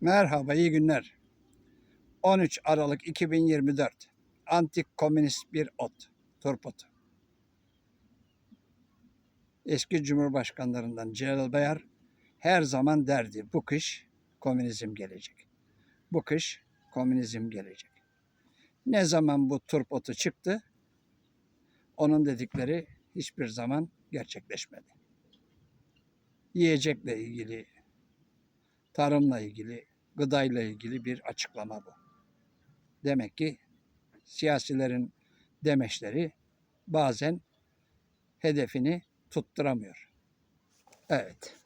Merhaba, iyi günler. 13 Aralık 2024. Antik komünist bir ot, turpotu. Eski Cumhurbaşkanlarından Celal Bayar her zaman derdi bu kış komünizm gelecek. Bu kış komünizm gelecek. Ne zaman bu turpotu çıktı, onun dedikleri hiçbir zaman gerçekleşmedi. Yiyecekle ilgili, tarımla ilgili, gıdayla ilgili bir açıklama bu. Demek ki siyasilerin demeçleri bazen hedefini tutturamıyor. Evet.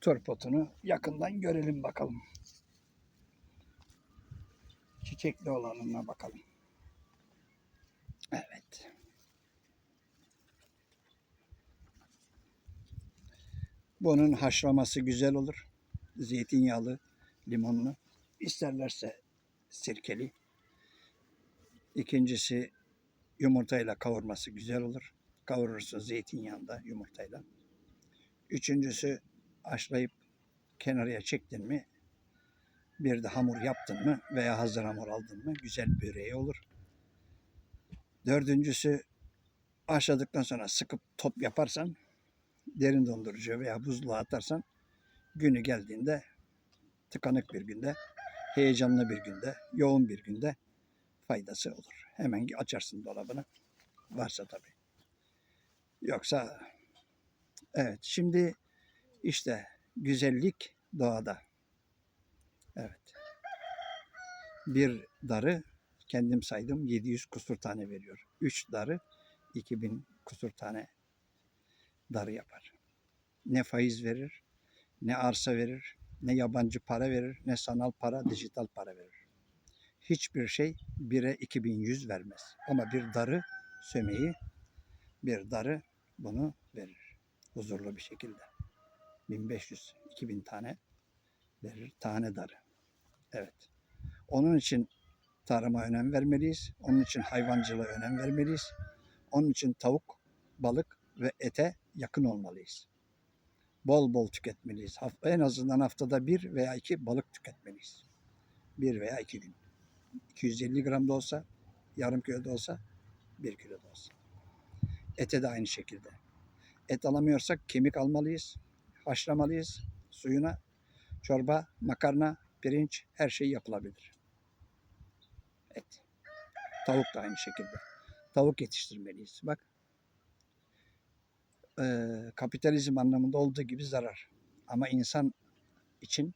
Turpotunu yakından görelim bakalım. Çiçekli olanına bakalım. Evet. Bunun haşlaması güzel olur. Zeytinyağlı, limonlu. İsterlerse sirkeli. İkincisi yumurtayla kavurması güzel olur. Kavurursun zeytinyağında yumurtayla. Üçüncüsü haşlayıp kenarıya çektin mi bir de hamur yaptın mı veya hazır hamur aldın mı güzel böreği olur. Dördüncüsü haşladıktan sonra sıkıp top yaparsan derin dondurucu veya buzluğa atarsan günü geldiğinde tıkanık bir günde, heyecanlı bir günde, yoğun bir günde faydası olur. Hemen açarsın dolabını. Varsa tabii. Yoksa evet şimdi işte güzellik doğada. Evet. Bir darı kendim saydım 700 kusur tane veriyor. 3 darı 2000 kusur tane darı yapar. Ne faiz verir, ne arsa verir, ne yabancı para verir, ne sanal para, dijital para verir. Hiçbir şey 1'e 2100 vermez. Ama bir darı sömeği, bir darı bunu verir. Huzurlu bir şekilde. 1500, 2000 tane verir. Tane darı. Evet. Onun için tarıma önem vermeliyiz. Onun için hayvancılığa önem vermeliyiz. Onun için tavuk, balık ve ete yakın olmalıyız. Bol bol tüketmeliyiz. En azından haftada bir veya iki balık tüketmeliyiz. Bir veya iki gün. 250 gram da olsa, yarım kilo da olsa, bir kilo da olsa. Ete de aynı şekilde. Et alamıyorsak kemik almalıyız, haşlamalıyız. Suyuna çorba, makarna, pirinç her şey yapılabilir. Et. Tavuk da aynı şekilde. Tavuk yetiştirmeliyiz. Bak e, kapitalizm anlamında olduğu gibi zarar. Ama insan için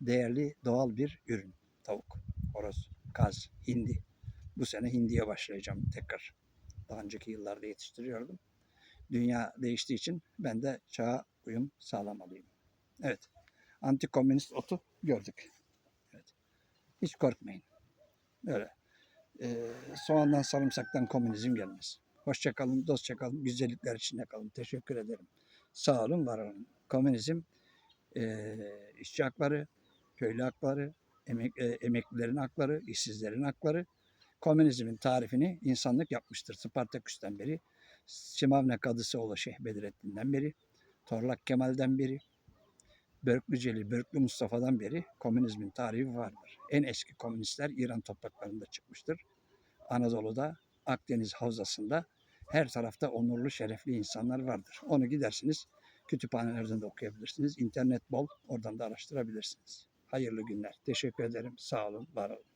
değerli doğal bir ürün. Tavuk, horoz, kaz, hindi. Bu sene hindiye başlayacağım tekrar. Daha önceki yıllarda yetiştiriyordum. Dünya değiştiği için ben de çağa uyum sağlamalıyım. Evet. Antikomünist otu gördük. Evet. Hiç korkmayın. Böyle. Ee, soğandan sarımsaktan komünizm gelmez. Hoşça kalın, dostça kalın, güzellikler içinde kalın. Teşekkür ederim. Sağ olun, var olun. Komünizm e, işçi hakları, köylü hakları, emek, e, emeklilerin hakları, işsizlerin hakları. Komünizmin tarifini insanlık yapmıştır. Spartaküs'ten beri, Simavne Kadısoğlu Şeyh Bedrettin'den beri, Torlak Kemal'den beri, Börklü Celil, Börklü Mustafa'dan beri komünizmin tarihi vardır. En eski komünistler İran topraklarında çıkmıştır. Anadolu'da Akdeniz Havzası'nda her tarafta onurlu, şerefli insanlar vardır. Onu gidersiniz, kütüphanelerden de okuyabilirsiniz. İnternet bol, oradan da araştırabilirsiniz. Hayırlı günler. Teşekkür ederim. Sağ olun, var olun.